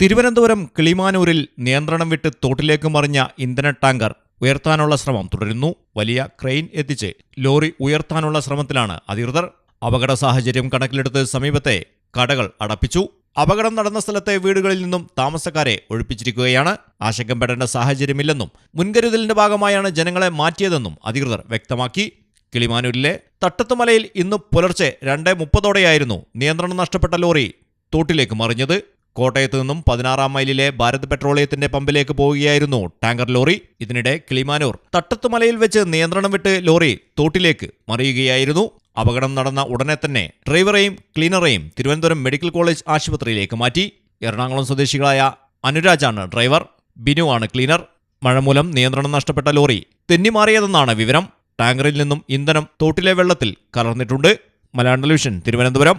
തിരുവനന്തപുരം കിളിമാനൂരിൽ നിയന്ത്രണം വിട്ട് തോട്ടിലേക്ക് മറിഞ്ഞ ഇന്ധന ടാങ്കർ ഉയർത്താനുള്ള ശ്രമം തുടരുന്നു. വലിയ ക്രെയിൻ എത്തിച്ച് ലോറി ഉയർത്താനുള്ള ശ്രമത്തിലാണ് അധികൃതർ. അപകട സാഹചര്യം കണക്കിലെടുത്ത് സമീപത്തെ കടകൾ അടപ്പിച്ചു. അപകടം നടന്ന സ്ഥലത്തെ വീടുകളിൽ നിന്നും താമസക്കാരെ ഒഴിപ്പിച്ചിരിക്കുകയാണ്. ആശങ്കപ്പെടേണ്ട സാഹചര്യമില്ലെന്നും മുൻകരുതലിന്റെ ഭാഗമായാണ് ജനങ്ങളെ മാറ്റിയതെന്നും അധികൃതർ വ്യക്തമാക്കി. കിളിമാനൂരിലെ തട്ടത്തുമലയിൽ ഇന്ന് പുലർച്ചെ രണ്ട് മുപ്പതോടെയായിരുന്നു നിയന്ത്രണം നഷ്ടപ്പെട്ട ലോറി തോട്ടിലേക്ക് മറിഞ്ഞത്. കോട്ടയത്ത് നിന്നും പതിനാറാം മൈലിലെ ഭാരത് പെട്രോളിയത്തിന്റെ പമ്പിലേക്ക് പോവുകയായിരുന്നു ടാങ്കർ ലോറി. ഇതിനിടെ കിളിമാനൂർ തട്ടത്തുമലയിൽ വെച്ച് നിയന്ത്രണം വിട്ട് ലോറി തോട്ടിലേക്ക് മറിയുകയായിരുന്നു. അപകടം നടന്ന ഉടനെ തന്നെ ഡ്രൈവറെയും ക്ലീനറെയും തിരുവനന്തപുരം മെഡിക്കൽ കോളേജ് ആശുപത്രിയിലേക്ക് മാറ്റി. എറണാകുളം സ്വദേശികളായ അനുരാജാണ് ഡ്രൈവർ ബിനു ആണ് ക്ലീനർ. മഴ മൂലം നിയന്ത്രണം നഷ്ടപ്പെട്ട ലോറി തെന്നിമാറിയതെന്നാണ് വിവരം. ടാങ്കറിൽ നിന്നും ഇന്ധനം തോട്ടിലെ വെള്ളത്തിൽ കലർന്നിട്ടുണ്ട്. മലയാളം ടെലിവിഷൻ തിരുവനന്തപുരം.